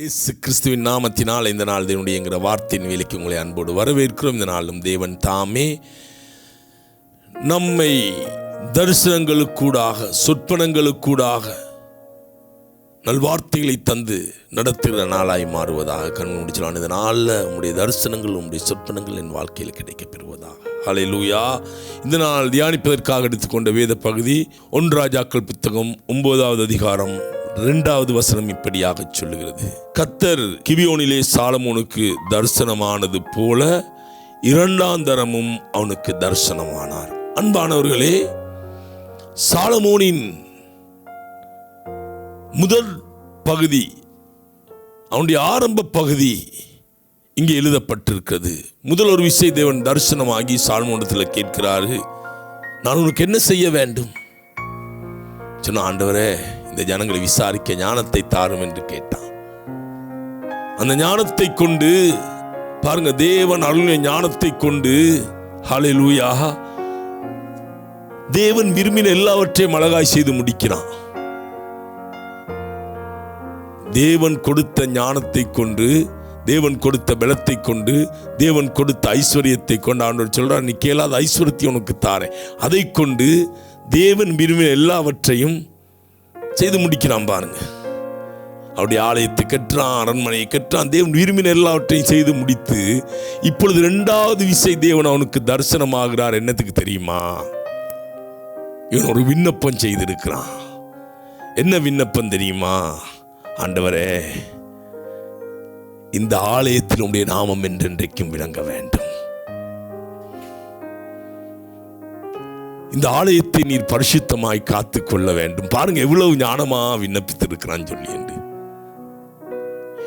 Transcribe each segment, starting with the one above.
இயேசு கிறிஸ்துவின் நாமத்தினால் இந்த நாள் தேவனுடைய என்கிற வார்த்தையின் வேலைக்கு உங்களை அன்போடு வரவேற்கிறோம். இந்த நாளும் தேவன் தாமே. நம்மை தரிசனங்களுக்கூடாக சொற்பனங்களுக்கூடாக நல்வார்த்தைகளை தந்து நடத்துகிற நாளாய் மாறுவதாக கண் முடிச்சலாம் இந்த நாளில் உங்களுடைய தரிசனங்கள் உங்களுடைய சொற்பனங்கள் என் வாழ்க்கையில் கிடைக்கப் பெறுவதாக ஹலே லூயா இந்த நாள் தியானிப்பதற்காக எடுத்துக்கொண்ட வேத பகுதி ஒன்றாஜாக்கள் புத்தகம் ஒன்பதாவது அதிகாரம் இரண்டாவது வசனம் இப்படியாக சொல்லுகிறது. கத்தர் கிவியோனிலே சாலமோனுக்கு தரிசனமானது போல இரண்டாம் தரமும் அவனுக்கு தரிசனமானார். அன்பானவர்களே சாலமோனின் முதல் பகுதி அவனுடைய ஆரம்ப பகுதி இங்கே எழுதப்பட்டிருக்கிறது. முதல் ஒரு விஷய தேவன் தரிசனமாகி சால்மோனத்தில் கேட்கிறாரு நான் உனக்கு என்ன செய்ய வேண்டும்? சொன்ன ஆண்டவரே இந்த ஜனங்களை விசாரிக்க ஞானத்தை தாரும் என்று கேட்டான். அந்த ஞானத்தை கொண்டு பாருங்க தேவன் அருளிய ஞானத்தை கொண்டு ஹலை லூயா தேவன் விரும்பின எல்லாவற்றையும் அழகாய் செய்து முடிக்கிறான். தேவன் கொடுத்த ஞானத்தை கொண்டு தேவன் கொடுத்த பலத்தை கொண்டு தேவன் கொடுத்த ஐஸ்வர்யத்தை கொண்டு ஆண்டவர் சொல்றார் நீ கேளாத ஐஸ்வர்யத்தை உனக்கு தாரேன். அதை கொண்டு தேவன் விரும்பின எல்லாவற்றையும் செய்து முடிக்கிறான் பாருங்க. அவருடைய ஆலயத்தை கற்றான் அரண்மனையை கற்றான் தேவன் விரும்பின எல்லாவற்றையும் செய்து முடித்து இப்பொழுது இரண்டாவது விசை தேவன் அவனுக்கு தரிசனமாகிறார். என்னத்துக்கு தெரியுமா? இவன் ஒரு விண்ணப்பம் செய்திருக்கிறான். என்ன விண்ணப்பம் தெரியுமா? ஆண்டவரே இந்த ஆலயத்தில் உடைய நாமம் என்றென்றைக்கும் விளங்க வேண்டும். இந்த ஆலயத்தை நீர் பரிசுத்தமாய் காத்து கொள்ள வேண்டும். பாருங்க எவ்வளவு ஞானமா விண்ணப்பித்திருக்கிறான்னு சொல்லி என்று.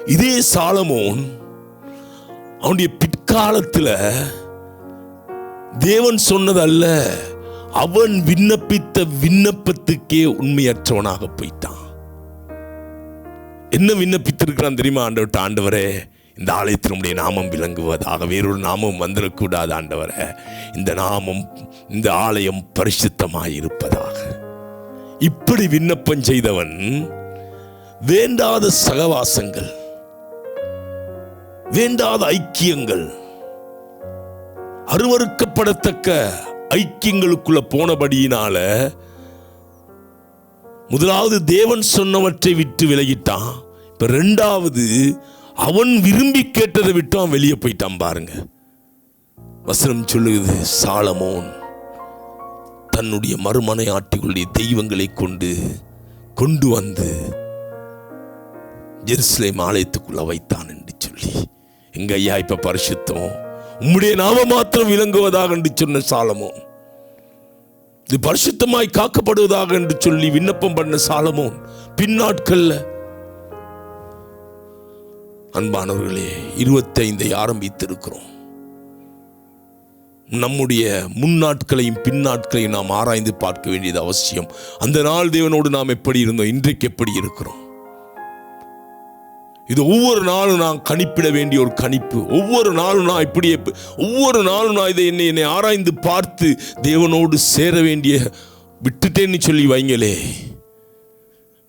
இதே சாலமோன் அவனுடைய பிற்காலத்தில் தேவன் சொன்னதல்ல அவன் விண்ணப்பித்த விண்ணப்பத்துக்கே உண்மையற்றவனாக போயிட்டான். என்ன விண்ணப்பித்திருக்கிறான் தெரியுமா ஆண்டவர்கிட்ட? ஆண்டவரே இந்த ஆலயத்தினுடைய நாமம் விளங்குவதாக வேறொரு நாமம் வந்துடக்கூடாது ஆண்டவரை. இந்த நாமம் இந்த ஆலயம் பரிசுத்தமாய் இருப்பதாக இப்படி விண்ணப்பம் செய்தவன் வேண்டாத சகவாசங்கள் வேண்டாத ஐக்கியங்கள் அருவறுக்கப்படத்தக்க ஐக்கியங்களுக்குள்ள போனபடியினால முதலாவது தேவன் சொன்னவற்றை விட்டு விலகிட்டான். இப்ப ரெண்டாவது அவன் விரும்பி கேட்டதை விட்டு அவன் வெளியே போயிட்டான் பாருங்க. வசனம் சொல்லுது சாலமோன். தன்னுடைய மறுமனை ஆட்டிகளுடைய தெய்வங்களை கொண்டு கொண்டு வந்து ஜெருசலேம் ஆலயத்துக்குள்ள வைத்தான் என்று சொல்லி எங்க ஐயா இப்ப பரிசுத்தம். உம்முடைய நாம மாத்திரம் விளங்குவதாக என்று சொன்ன சாலமோன் இது பரிசுத்தமாய் காக்கப்படுவதாக என்று சொல்லி விண்ணப்பம் பண்ண சாலமோன் பின்னாட்கள்ல அன்பானவர்களே இருபத்தைந்தை ஆரம்பித்திருக்கிறோம். நம்முடைய முன்னாட்களையும் பின்னாட்களையும் நாம் ஆராய்ந்து பார்க்க வேண்டியது அவசியம். அந்த நாள் தேவனோடு நாம் எப்படி இருந்தோம்? இன்றைக்கு எப்படி இருக்கிறோம்? இது ஒவ்வொரு நாளும் நான் கணிப்பிட வேண்டிய ஒரு கணிப்பு. ஒவ்வொரு நாளும் நான் இப்படி ஒவ்வொரு நாளும் நான் இதை என்னை என்னை ஆராய்ந்து பார்த்து தேவனோடு சேர வேண்டிய விட்டுட்டேன்னு சொல்லி வைங்களே.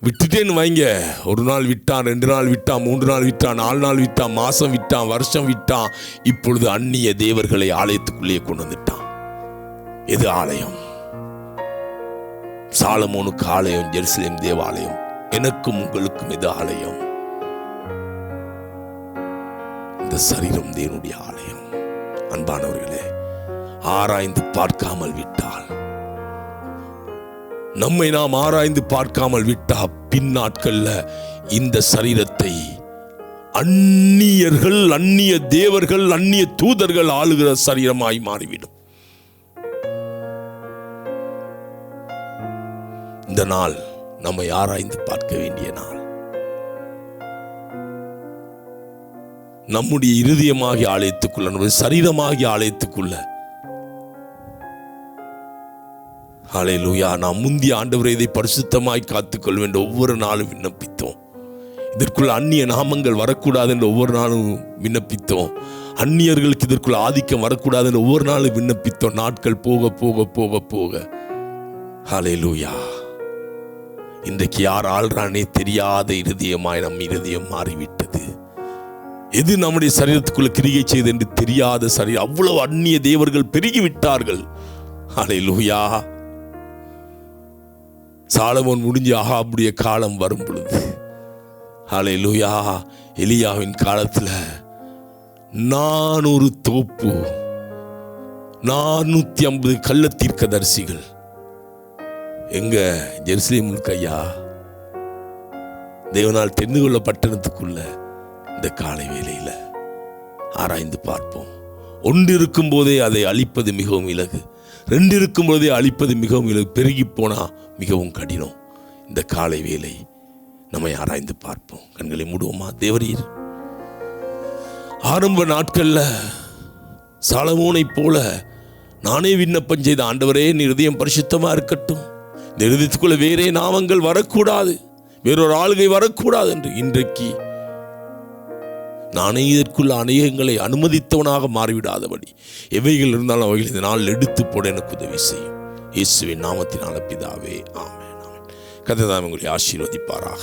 விட்டுட்டேன்னு வைங்க. ஒரு நாள் விட்டான் ரெண்டு நாள் விட்டான் மூன்று நாள் விட்டான் நாலு நாள் விட்டான் மாதம் விட்டான் வருஷம் விட்டான். இப்பொழுது அந்நிய தேவர்களை ஆலயத்துக்குள்ளேயே கொண்டு வந்துட்டான். எது ஆலயம்? சாலமோனுக்கு ஆலயம் ஜெருசலேம் தேவாலயம். எனக்கும் உங்களுக்கும் எது ஆலயம்? இந்த சரீரம் தேவனுடைய ஆலயம். அன்பானவர்களே ஆராய்ந்து பார்க்காமல் விட்டால் நம்மை நாம் ஆராய்ந்து பார்க்காமல் விட்டா பின்னாட்கள்ல இந்த சரீரத்தை அந்நியர்கள் அந்நிய தேவர்கள் அந்நிய தூதர்கள் ஆளுகிற சரீரமாய் மாறிவிடும். இந்த நாள் நம்மை ஆராய்ந்து பார்க்க வேண்டிய நாள். நம்முடைய இருதயமாகிய ஆலயத்துக்குள்ள நம்முடைய சரீரமாகிய ஆலயத்துக்குள்ள ஹalleluya. நாம் முந்திய ஆண்டவரை இதை பரிசுத்தமாய் காத்துக்கொள்ள வேண்டும் ஒவ்வொரு நாளும் விண்ணப்பித்தோம். இதற்குள்ள அந்நிய நாமங்கள் வரக்கூடாது என்று ஒவ்வொரு நாளும் விண்ணப்பித்தோம். அந்நியர்களுக்கு இதற்குள்ள ஆதிக்கம் வரக்கூடாது என்று ஒவ்வொரு நாளும் விண்ணப்பித்தோம். நாட்கள் போக போக போக போக. லூயா இன்றைக்கு யார் ஆள்றானே தெரியாத இருதயமாய் நம் இருதயம் மாறிவிட்டது. எது நம்முடைய சரீரத்துக்குள்ள கிரிகை செய்து என்று தெரியாத சரீரம். அவ்வளவு அந்நிய தேவர்கள் பெருகிவிட்டார்கள். ஹalleluya. சாலமோன் முடிஞ்சு ஆகாபுடைய காலம் வரும் பொழுது ஹalleluya எலியாவின் காலத்தில் நானூறு தோப்பு நானூற்றி ஐம்பது கள்ள தீர்க்கதரிசிகள் எங்க ஜெருசலேமுக்கு கையா? தேவனால் தெரிந்து கொள்ள பட்டணத்துக்குள்ள இந்த காலை வேலையில் ஆராய்ந்து பார்ப்போம். ஒன்றிருக்கும் போதே அதை அழிப்பது மிகவும் இலகு. ரெண்டு இருக்கும் போதே அழிப்பது மிகவும் இலகு. பெருகி போனால் மிகவும் கடினம். இந்த காலை வேலை நம்மை ஆராய்ந்து பார்ப்போம். கண்களை மூடுவோமா? தேவரீர். ஆரம்ப நாட்கள்ல சாலமோனைப் போல நானே விண்ணப்பம் செய்த ஆண்டவரே நீ இருதயம் பரிசுத்தமா இருக்கட்டும். இந்த இருதயத்துக்குள்ள வேறே நாமங்கள் வரக்கூடாது. வேறொரு ஆளுகை வரக்கூடாது என்று இன்றைக்கு நானே இதற்குள்ள அநேகங்களை அனுமதித்தவனாக மாறிவிடாதபடி. எவைகள் இருந்தாலும் அவைகள் இந்த நாள் எடுத்து போட எனக்கு உதவி செய்யும். இயேசுவின் நாமத்தினால பிதாவே ஆமே நான் கதை உங்களை ஆசீர்வதிப்பாராக.